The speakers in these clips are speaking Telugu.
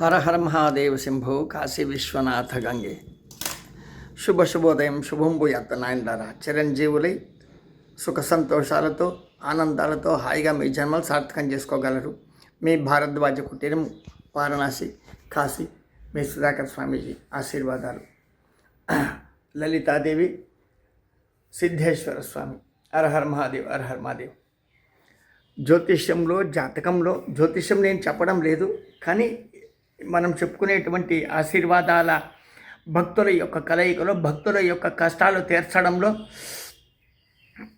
హర హర మహాదేవ శంభో కాశీ విశ్వనాథ గంగే. శుభ శుభోదయం శుభం భూయత్ నాయనలారా చిరంజీవులై సుఖ సంతోషాలతో ఆనందాలతో హాయిగా మీ జన్మలు సార్థకం చేసుకోగలరు. మీ భారద్వాజ కుటీరం వారణాసి కాశీ మీ సుధాకర్ స్వామీజీ ఆశీర్వాదాలు. లలితాదేవి సిద్ధేశ్వర స్వామి అరహర్ మహాదేవ్ అరహర్ మహాదేవ్. జ్యోతిష్యంలో జాతకంలో జ్యోతిష్యం నేను చెప్పడం లేదు కానీ మనం చెప్పుకునేటువంటి ఆశీర్వాదాల భక్తుల యొక్క కలయికలో భక్తుల యొక్క కష్టాలు తీర్చడంలో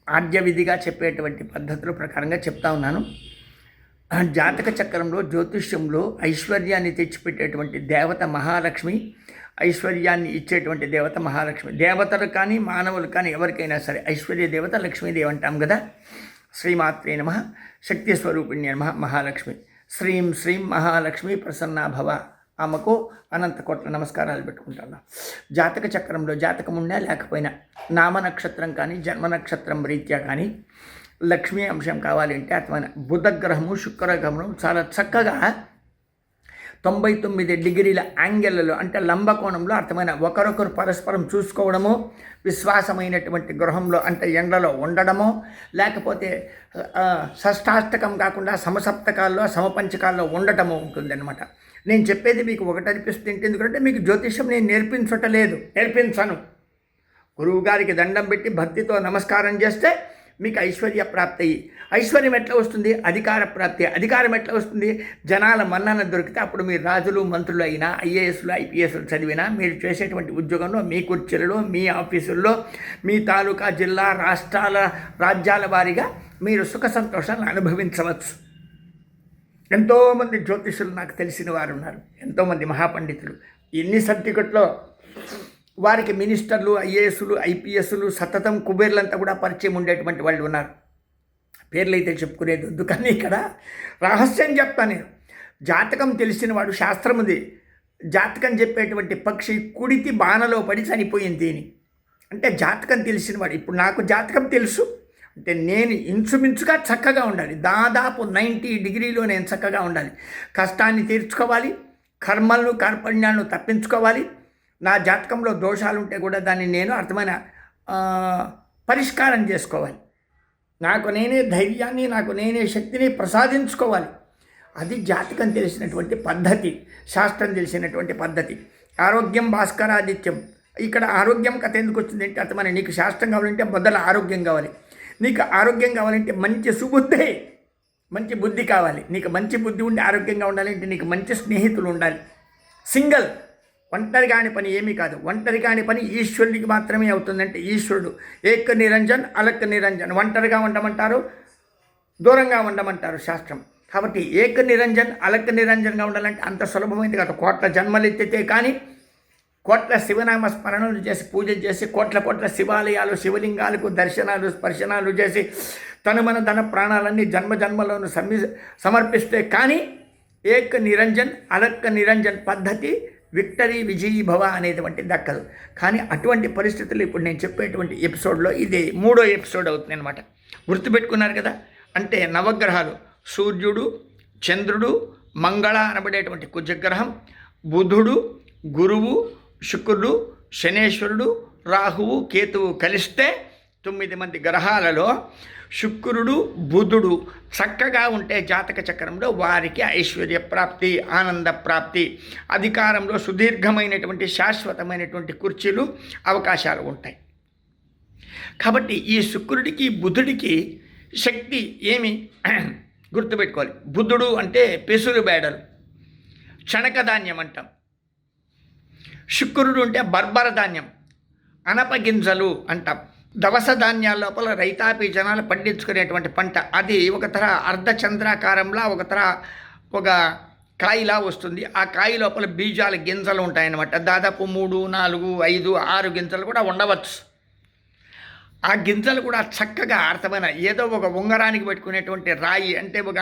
ఆద్య విధిగా చెప్పేటువంటి పద్ధతుల ప్రకారంగా చెప్తా ఉన్నాను. జాతక చక్రంలో జ్యోతిష్యంలో ఐశ్వర్యాన్ని తెచ్చిపెట్టేటువంటి దేవత మహాలక్ష్మి ఐశ్వర్యాన్ని ఇచ్చేటువంటి దేవత మహాలక్ష్మి. దేవతలు కానీ మానవులు కానీ ఎవరికైనా సరే ఐశ్వర్య దేవత లక్ష్మీదేవి అంటాం కదా. శ్రీమాత్రే నమ శక్తి స్వరూపిణ్య నమ మహాలక్ష్మి. శ్రీం శ్రీం మహాలక్ష్మి ప్రసన్నాభవ ఆమెకు అనంత కోట్ల నమస్కారాలు పెట్టుకుంటాను. జాతక చక్రంలో జాతకం ఉన్నా లేకపోయినా నామ నక్షత్రం కానీ జన్మ నక్షత్రం రీత్యా కానీ లక్ష్మీ అంశం కావాలంటే అంటే బుధగ్రహము శుక్రగ్రహము చాలా చక్కగా తొంభై తొమ్మిది డిగ్రీల యాంగిల్లో అంటే లంబకోణంలో అర్థమైన ఒకరొకరు పరస్పరం చూసుకోవడము విశ్వాసమైనటువంటి గృహంలో అంటే ఎండలో ఉండడము లేకపోతే షష్టాష్టకం కాకుండా సమసప్తకాల్లో సమపంచకాల్లో ఉండటము ఉంటుందన్నమాట. నేను చెప్పేది మీకు ఒకటి అనిపిస్తుంది ఎందుకంటే మీకు జ్యోతిషం నేను నేర్పించటలేదు నేర్పించను. గురువుగారికి దండం పెట్టి భక్తితో నమస్కారం చేస్తే మీకు ఐశ్వర్య ప్రాప్తి. ఐశ్వర్యం ఎట్లా వస్తుంది? అధికార ప్రాప్తి. అధికారం ఎట్లా వస్తుంది? జనాల మన్నన దొరికితే అప్పుడు మీరు రాజులు మంత్రులు అయినా ఐఏఎస్లు ఐపీఎస్లు చదివినా మీరు చేసేటువంటి ఉద్యోగంలో మీ కుర్చీలలో మీ ఆఫీసుల్లో మీ తాలూకా జిల్లా రాష్ట్రాల రాజ్యాల వారీగా మీరు సుఖ సంతోషాలను అనుభవించవచ్చు. ఎంతోమంది జ్యోతిషులు నాకు తెలిసిన వారు ఉన్నారు. ఎంతోమంది మహాపండితులు. ఎన్ని సర్టిఫికెట్లో వారికి మినిస్టర్లు ఐఏఎస్లు ఐపీఎస్లు సతతం కుబేర్లంతా కూడా పరిచయం ఉండేటువంటి వాళ్ళు ఉన్నారు. పేర్లు అయితే చెప్పుకునేది వద్దు కానీ ఇక్కడ రహస్యం చెప్తాను నేను. జాతకం తెలిసిన వాడు శాస్త్రముది జాతకం చెప్పేటువంటి పక్షి కుడితి బాణలో పడి చనిపోయింది అని అంటే జాతకం తెలిసిన వాడు ఇప్పుడు నాకు జాతకం తెలుసు. అంటే నేను ఇంచుమించుగా చక్కగా ఉండాలి. దాదాపు నైంటీ డిగ్రీలో నేను చక్కగా ఉండాలి. కష్టాన్ని తీర్చుకోవాలి. కర్మలను కార్పణ్యాలను తప్పించుకోవాలి. నా జాతకంలో దోషాలు ఉంటే కూడా దాన్ని నేను అర్థమైన పరిష్కారం చేసుకోవాలి. నాకు నేనే ధైర్యాన్ని నాకు నేనే శక్తిని ప్రసాదించుకోవాలి. అది జాతకం తెలిసినటువంటి పద్ధతి శాస్త్రం తెలిసినటువంటి పద్ధతి. ఆరోగ్యం భాస్కరాదిత్యం. ఇక్కడ ఆరోగ్యం కథ ఎందుకు వచ్చింది అంటే అర్థమైన నీకు శాస్త్రం కావాలంటే మొదలు ఆరోగ్యం కావాలి. నీకు ఆరోగ్యం కావాలంటే మంచి సుబుద్ధి మంచి బుద్ధి కావాలి. నీకు మంచి బుద్ధి ఉండి ఆరోగ్యంగా ఉండాలంటే నీకు మంచి స్నేహితులు ఉండాలి. సింగిల్ ఒంటరి కాని పని ఏమీ కాదు. ఒంటరి కాని పని ఈశ్వరుడికి మాత్రమే అవుతుందంటే ఈశ్వరుడు. ఏక నిరంజన్ అలక్ నిరంజన్. ఒంటరిగా ఉండమంటారు దూరంగా ఉండమంటారు శాస్త్రం. కాబట్టి ఏక నిరంజన్ అలక్క నిరంజన్గా ఉండాలంటే అంత సులభమైంది కాదు. కోట్ల జన్మలు ఎత్తితే కానీ కోట్ల శివనామ స్మరణలు చేసి పూజ చేసి కోట్ల కోట్ల శివాలయాలు శివలింగాలకు దర్శనాలు స్పర్శనాలు చేసి తను మన ధన ప్రాణాలన్నీ జన్మ జన్మలను సమి సమర్పిస్తే కానీ ఏక నిరంజన్ అలక్క నిరంజన్ పద్ధతి విక్టరీ విజయీభవ అనేటువంటి దక్కదు. కానీ అటువంటి పరిస్థితులు ఇప్పుడు నేను చెప్పేటువంటి ఎపిసోడ్లో ఇది మూడో ఎపిసోడ్ అవుతుంది అనమాట గుర్తుపెట్టుకున్నారు కదా? అంటే నవగ్రహాలు సూర్యుడు చంద్రుడు మంగళ అనబడేటువంటి కుజగ్రహం బుధుడు గురువు శుక్రుడు శనేశ్వరుడు రాహువు కేతువు కలిస్తే తొమ్మిది మంది గ్రహాలలో శుక్రుడు బుధుడు చక్కగా ఉంటే జాతక చక్రంలో వారికి ఐశ్వర్య ప్రాప్తి ఆనంద ప్రాప్తి అధికారంలో సుదీర్ఘమైనటువంటి శాశ్వతమైనటువంటి కుర్చీలు అవకాశాలు ఉంటాయి. కాబట్టి ఈ శుక్రుడికి బుధుడికి శక్తి ఏమి? గుర్తుపెట్టుకోవాలి. బుధుడు అంటే పెసురు బేడలు క్షణక ధాన్యం అంటాం. శుక్రుడు అంటే బర్బర ధాన్యం అనప గింజలు అంటాం. దవస ధాన్యాల లోపల రైతాపి జనాలు పండించుకునేటువంటి పంట. అది ఒక తర అర్ధచంద్రాకారంలా ఒక తర ఒక కాయిలా వస్తుంది. ఆ కాయ లోపల బీజాల గింజలు ఉంటాయన్నమాట. దాదాపు మూడు నాలుగు ఐదు ఆరు గింజలు కూడా ఉండవచ్చు. ఆ గింజలు కూడా చక్కగా అర్థమైన ఏదో ఒక ఉంగరానికి పెట్టుకునేటువంటి రాయి అంటే ఒక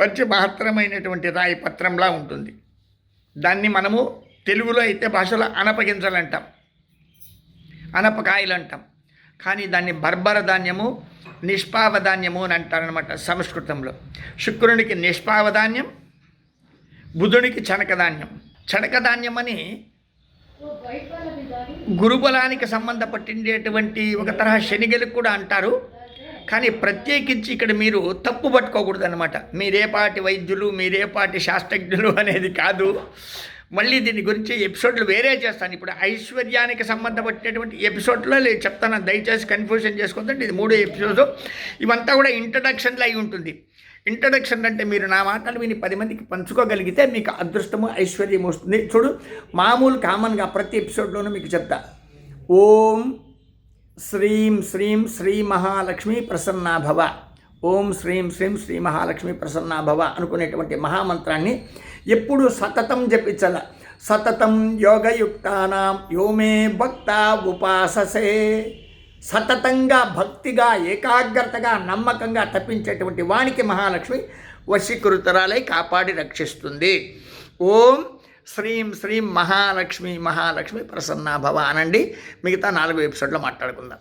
పంచమహత్తరమైనటువంటి రాయి పత్రంలా ఉంటుంది. దాన్ని మనము తెలుగులో అయితే భాషలో అనపగింజలు అంటాం. అనపకాయలు అంటాం కానీ దాన్ని బర్బర ధాన్యము నిష్పావధాన్యము అని అంటారనమాట సంస్కృతంలో. శుక్రునికి నిష్పావధాన్యం ధాన్యం చనకధాన్యం చనకధాన్యం అని గురుబలానికి సంబంధపట్టిండేటువంటి ఒక తరహా శనిగలకు కూడా అంటారు. కానీ ప్రత్యేకించి ఇక్కడ మీరు తప్పు పట్టుకోకూడదు అనమాట మీరేపాటి వైద్యులు మీరేపాటి శాస్త్రజ్ఞులు అనేది కాదు. మళ్ళీ దీని గురించి ఎపిసోడ్లు వేరే చేస్తాను. ఇప్పుడు ఐశ్వర్యానికి సంబంధపడినటువంటి ఎపిసోడ్లో చెప్తాను. దయచేసి కన్ఫ్యూజన్ చేసుకోవద్దండి. ఇది మూడో ఎపిసోడ్. ఇవంతా కూడా ఇంట్రడక్షన్లో అయి ఉంటుంది. ఇంట్రడక్షన్ అంటే మీరు నా మాటలు విని పది మందికి పంచుకోగలిగితే మీకు అదృష్టము ఐశ్వర్యం వస్తుంది. చూడు మామూలు కామన్గా ప్రతి ఎపిసోడ్లోనూ మీకు చెప్తా. ఓం శ్రీం శ్రీం శ్రీ మహాలక్ష్మి ప్రసన్నాభవ ఓం శ్రీం శ్రీం శ్రీ మహాలక్ష్మి ప్రసన్నాభవ అనుకునేటువంటి మహామంత్రాన్ని ఎప్పుడు సతతం జపించాల. సతతం యోగయుక్తానాం యోమే భక్త ఉపాససే. సతతంగా భక్తిగా ఏకాగ్రతగా నమ్మకంగా తప్పించేటువంటి వానికి మహాలక్ష్మి వశీకృతరాలై కాపాడి రక్షిస్తుంది. ఓం శ్రీం శ్రీం మహాలక్ష్మి మహాలక్ష్మి ప్రసన్నాభవ అనండి మిగతా నాలుగు ఎపిసోడ్లో మాట్లాడుకుందాం.